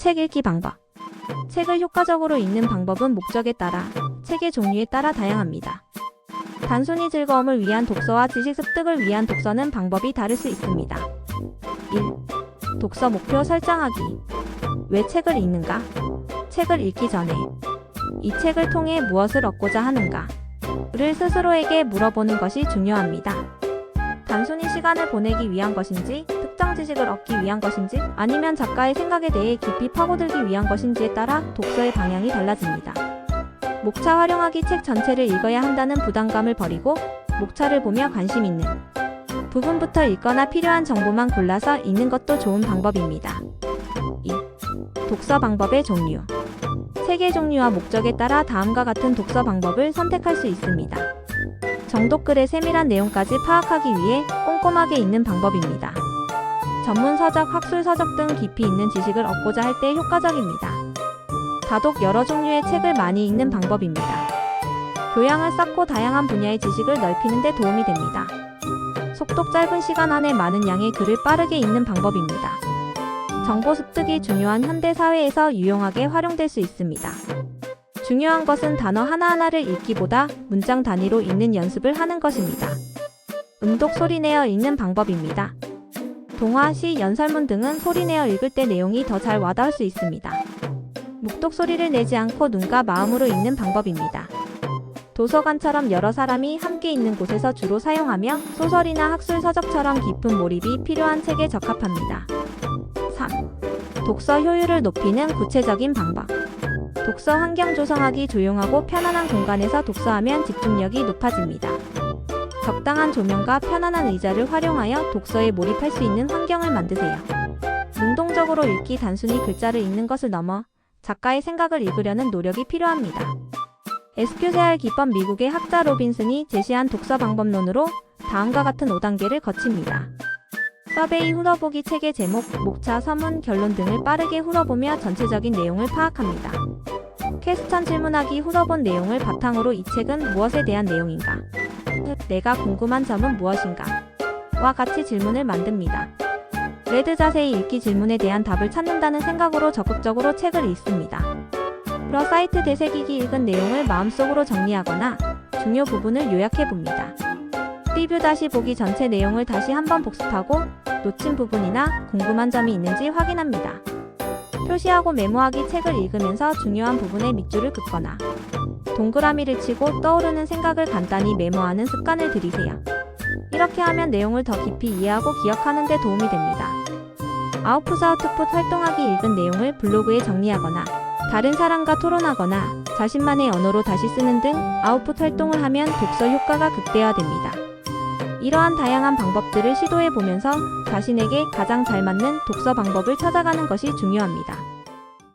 책 읽기 방법. 책을 효과적으로 읽는 방법은 목적에 따라, 책의 종류에 따라 다양합니다. 단순히 즐거움을 위한 독서와 지식 습득을 위한 독서는 방법이 다를 수 있습니다. 1. 독서 목표 설정하기. 왜 책을 읽는가? 책을 읽기 전에 이 책을 통해 무엇을 얻고자 하는가? 를 스스로에게 물어보는 것이 중요합니다. 단순히 시간을 보내기 위한 것인지, 특정 지식을 얻기 위한 것인지, 아니면 작가의 생각에 대해 깊이 파고들기 위한 것인지에 따라 독서의 방향이 달라집니다. 목차 활용하기 책 전체를 읽어야 한다는 부담감을 버리고 목차를 보며 관심 있는 부분부터 읽거나 필요한 정보만 골라서 읽는 것도 좋은 방법입니다. 2. 독서 방법의 종류. 책의 종류와 목적에 따라 다음과 같은 독서 방법을 선택할 수 있습니다. 정독글의 세밀한 내용까지 파악하기 위해 꼼꼼하게 읽는 방법입니다. 전문 서적, 학술 서적 등 깊이 있는 지식을 얻고자 할 때 효과적입니다. 다독 여러 종류의 책을 많이 읽는 방법입니다. 교양을 쌓고 다양한 분야의 지식을 넓히는 데 도움이 됩니다. 속독 짧은 시간 안에 많은 양의 글을 빠르게 읽는 방법입니다. 정보 습득이 중요한 현대 사회에서 유용하게 활용될 수 있습니다. 중요한 것은 단어 하나하나를 읽기보다 문장 단위로 읽는 연습을 하는 것입니다. 음독 소리 내어 읽는 방법입니다. 동화, 시, 연설문 등은 소리내어 읽을 때 내용이 더 잘 와닿을 수 있습니다. 묵독 소리를 내지 않고 눈과 마음으로 읽는 방법입니다. 도서관처럼 여러 사람이 함께 있는 곳에서 주로 사용하며 소설이나 학술 서적처럼 깊은 몰입이 필요한 책에 적합합니다. 3. 독서 효율을 높이는 구체적인 방법. 독서 환경 조성하기 조용하고 편안한 공간에서 독서하면 집중력이 높아집니다. 적당한 조명과 편안한 의자를 활용하여 독서에 몰입할 수 있는 환경을 만드세요. 능동적으로 읽기 단순히 글자를 읽는 것을 넘어 작가의 생각을 읽으려는 노력이 필요합니다. 에스큐세알 기법 미국의 학자 로빈슨이 제시한 독서 방법론으로 다음과 같은 5단계를 거칩니다. 서베이 훑어보기 책의 제목, 목차, 서문, 결론 등을 빠르게 훑어보며 전체적인 내용을 파악합니다. 퀘스천 질문하기 훑어본 내용을 바탕으로 이 책은 무엇에 대한 내용인가? 내가 궁금한 점은 무엇인가? 와 같이 질문을 만듭니다. 레드 자세히 읽기 질문에 대한 답을 찾는다는 생각으로 적극적으로 책을 읽습니다. 프로 사이트 되새기기 읽은 내용을 마음속으로 정리하거나 중요 부분을 요약해 봅니다. 리뷰 다시 보기 전체 내용을 다시 한번 복습하고 놓친 부분이나 궁금한 점이 있는지 확인합니다. 표시하고 메모하기 책을 읽으면서 중요한 부분에 밑줄을 긋거나 동그라미를 치고 떠오르는 생각을 간단히 메모하는 습관을 들이세요. 이렇게 하면 내용을 더 깊이 이해하고 기억하는 데 도움이 됩니다. 아웃풋 아웃풋 활동하기 읽은 내용을 블로그에 정리하거나 다른 사람과 토론하거나 자신만의 언어로 다시 쓰는 등 아웃풋 활동을 하면 독서 효과가 극대화됩니다. 이러한 다양한 방법들을 시도해 보면서 자신에게 가장 잘 맞는 독서 방법을 찾아가는 것이 중요합니다.